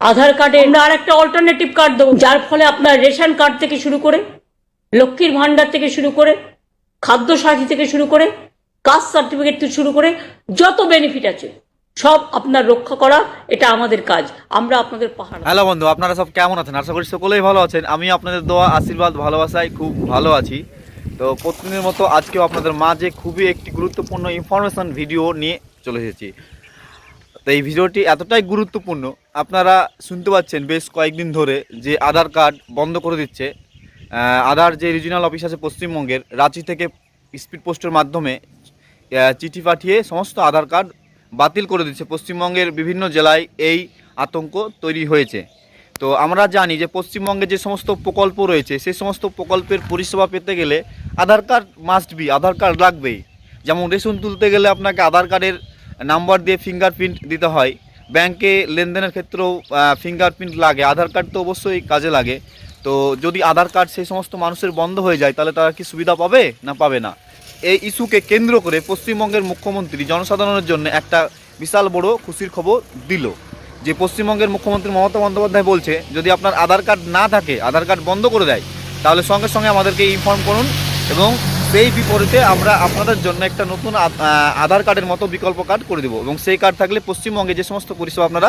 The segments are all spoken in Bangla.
আধার কার্ডে আমরা আর একটা অল্টারনেটিভ কার্ড দেবো যার ফলে আপনার রেশন কার্ড থেকে শুরু করে লক্ষ্মীর ভাণ্ডার থেকে শুরু করে খাদ্য সাথী থেকে শুরু করে কাস্ট সার্টিফিকেট থেকে শুরু করে যত বেনিফিট আছে সব আপনার রক্ষা করা এটা আমাদের কাজ। আমরা আপনাদের পাহাড় হ্যালো বন্ধু আপনারা সব কেমন আছেন? আশা করি সকলেই ভালো আছেন। আমি আপনাদের দোয়া আশীর্বাদ ভালোবাসায় খুব ভালো আছি। তো প্রতিদিনের মতো আজকেও আপনাদের মাঝে খুবই একটি গুরুত্বপূর্ণ ইনফরমেশন ভিডিও নিয়ে চলে এসেছি। তো এই ভিডিওটি এতটাই গুরুত্বপূর্ণ আপনারা শুনতে পাচ্ছেন বেশ কয়েকদিন ধরে যে আধার কার্ড বন্ধ করে দিচ্ছে। আধার যে রিজিনাল অফিস আছে পশ্চিমবঙ্গের, রাঁচি থেকে স্পিড পোস্টের মাধ্যমে চিঠি পাঠিয়ে সমস্ত আধার কার্ড বাতিল করে দিচ্ছে। পশ্চিমবঙ্গের বিভিন্ন জেলায় এই আতঙ্ক তৈরি হয়েছে। তো আমরা জানি যে পশ্চিমবঙ্গে যে সমস্ত প্রকল্প রয়েছে, সেই সমস্ত প্রকল্পের পরিষেবা পেতে গেলে Aadhaar card must be Aadhaar card লাগবেই। যেমন রেশন তুলতে গেলে আপনাকে আধার কার্ডের নাম্বার দিয়ে ফিঙ্গারপ্রিন্ট দিতে হয়। ব্যাংকে লেনদেনের ক্ষেত্রেও ফিঙ্গারপ্রিন্ট লাগে, আধার কার্ড তো অবশ্যই কাজে লাগে। তো যদি আধার কার্ড সেই সমস্ত মানুষের বন্ধ হয়ে যায়, তাহলে তারা কি সুবিধা পাবে না পাবে না? এই ইস্যুকে কেন্দ্র করে পশ্চিমবঙ্গের মুখ্যমন্ত্রী জনসাধারণের জন্য একটা বিশাল বড় খুশির খবর দিল। যে পশ্চিমবঙ্গের মুখ্যমন্ত্রী মমতা বন্দ্যোপাধ্যায় বলছে, যদি আপনার আধার কার্ড না থাকে, আধার কার্ড বন্ধ করে দেয়, তাহলে সঙ্গে সঙ্গে আমাদেরকে ইনফর্ম করুন এবং সেই বিপরীতে আমরা আপনাদের জন্য একটা নতুন আধার কার্ডের মতো বিকল্প কার্ড করে দেবো এবং সেই কার্ড থাকলে পশ্চিমবঙ্গে যে সমস্ত পরিষেবা আপনারা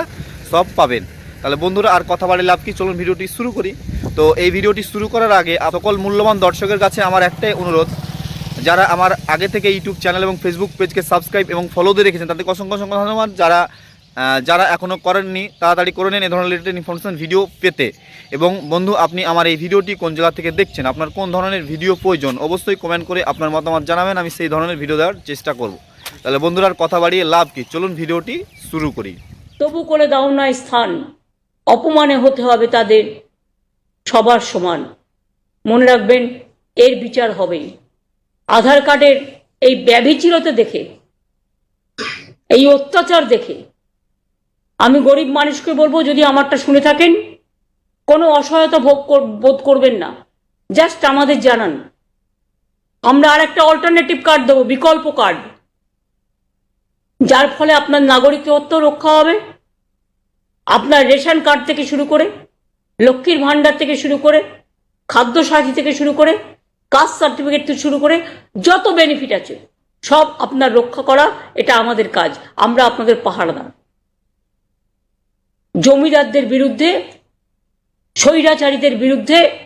সব পাবেন। তাহলে বন্ধুরা, আর কথা বাড়ি লাভ কি? চলুন ভিডিওটি শুরু করি। তো এই ভিডিওটি শুরু করার আগে সকল মূল্যবান দর্শকের কাছে আমার একটাই অনুরোধ, যারা আমার আগে থেকে ইউটিউব চ্যানেল এবং ফেসবুক পেজকে সাবস্ক্রাইব এবং ফলো দিয়ে রেখেছেন, তাদেরকে অসংখ্য অসংখ্য ধন্যবাদ। যারা যারা এখনও করেননি, তাড়াতাড়ি করে নেন, এ ধরনের রিলেটেড ইনফরমেশন ভিডিও পেতে। এবং বন্ধু, আপনি আমার এই ভিডিওটি কোন জায়গা থেকে দেখছেন, আপনার কোন ধরনের ভিডিও প্রয়োজন, অবশ্যই কমেন্ট করে আপনার মতামত জানাবেন, আমি সেই ধরনের ভিডিও দেওয়ার চেষ্টা করব। তাহলে বন্ধুরা, আর কথা বাড়িয়ে লাভ কি? চলুন ভিডিওটি শুরু করি। তবু করে দাও না স্থান, অপমানে হতে হবে তাদের সবার সমান। মনে রাখবেন, এর বিচার হবেই। আধার কার্ডের এই ব্যভিচিরতা দেখে, এই অত্যাচার দেখে আমি গরিব মানুষকে বলব, যদি আমারটা শুনে থাকেন, কোনো অসহায়তা ভোগ বোধ করবেন না। জাস্ট আমাদের জানান। আমরা আর একটা অল্টারনেটিভ কার্ড দেবো, বিকল্প কার্ড যার ফলে আপনার নাগরিকত্ব রক্ষা হবে। আপনার রেশন কার্ড থেকে শুরু করে, লক্ষ্মীর ভাণ্ডার থেকে শুরু করে, খাদ্য সাথী থেকে শুরু করে, কাস্ট সার্টিফিকেট থেকে শুরু করে, যত বেনিফিট আছে, সব আপনার রক্ষা করা, এটা আমাদের কাজ। আমরা আপনাদের পাহাড় পাহাড়দার জমিদারদের বিরুদ্ধে, স্বৈরাচারীদের বিরুদ্ধে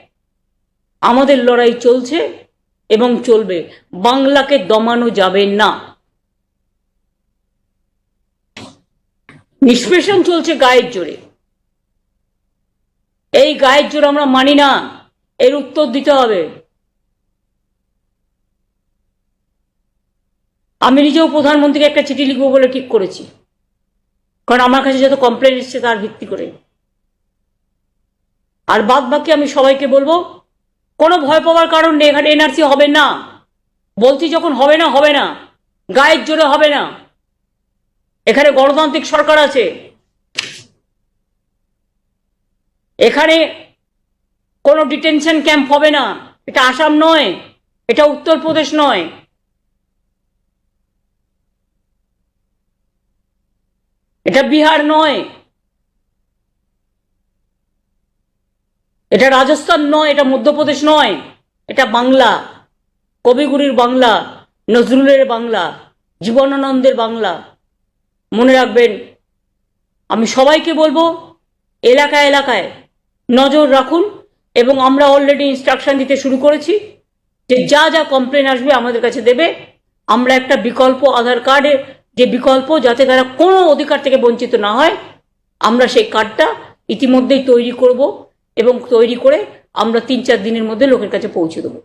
আমাদের লড়াই চলছে এবং চলবে। বাংলাকে দমানো যাবে না। নিষ্পেষণ চলছে গায়ের জোরে। এই গায়ের জোর আমরা মানি না। এর উত্তর দিতে হবে। আমি নিজেও প্রধানমন্ত্রীকে একটা চিঠি লিখব বলে ঠিক করেছি। কারণ আমার কাছে যত কমপ্লেন এসছে তার ভিত্তি করে আর বাদ বাকি আমি সবাইকে বলব, কোনো ভয় পাওয়ার কারণ নেই, এখানে এনআরসি হবে না। বলছি যখন হবে না হবে না। গায়ের জোরে হবে না। এখানে গণতান্ত্রিক সরকার আছে। এখানে কোনো ডিটেনশন ক্যাম্প হবে না। এটা আসাম নয়, এটা উত্তরপ্রদেশ নয়। এটা বিহার নয়। এটা রাজস্থান নয়, এটা মধ্যপ্রদেশ নয়। এটা বাংলা। কবিগুরুর বাংলা, নজরুলের বাংলা, জীবনানন্দের বাংলা। মনে রাখবেন, আমি সবাইকে বলব, এলাকায় এলাকায় নজর রাখুন এবং আমরা অলরেডি ইনস্ট্রাকশন দিতে শুরু করেছি যে যা যা কমপ্লেন আসবে আমাদের কাছে দেবে। আমরা একটা বিকল্প আধার কার্ডের যে বিকল্প যাতে তারা কোনো অধিকার থেকে বঞ্চিত না হয়, আমরা সেই কার্ডটা ইতিমধ্যেই তৈরি করব এবং তৈরি করে আমরা তিন চার দিনের মধ্যে লোকের কাছে পৌঁছে দেবো।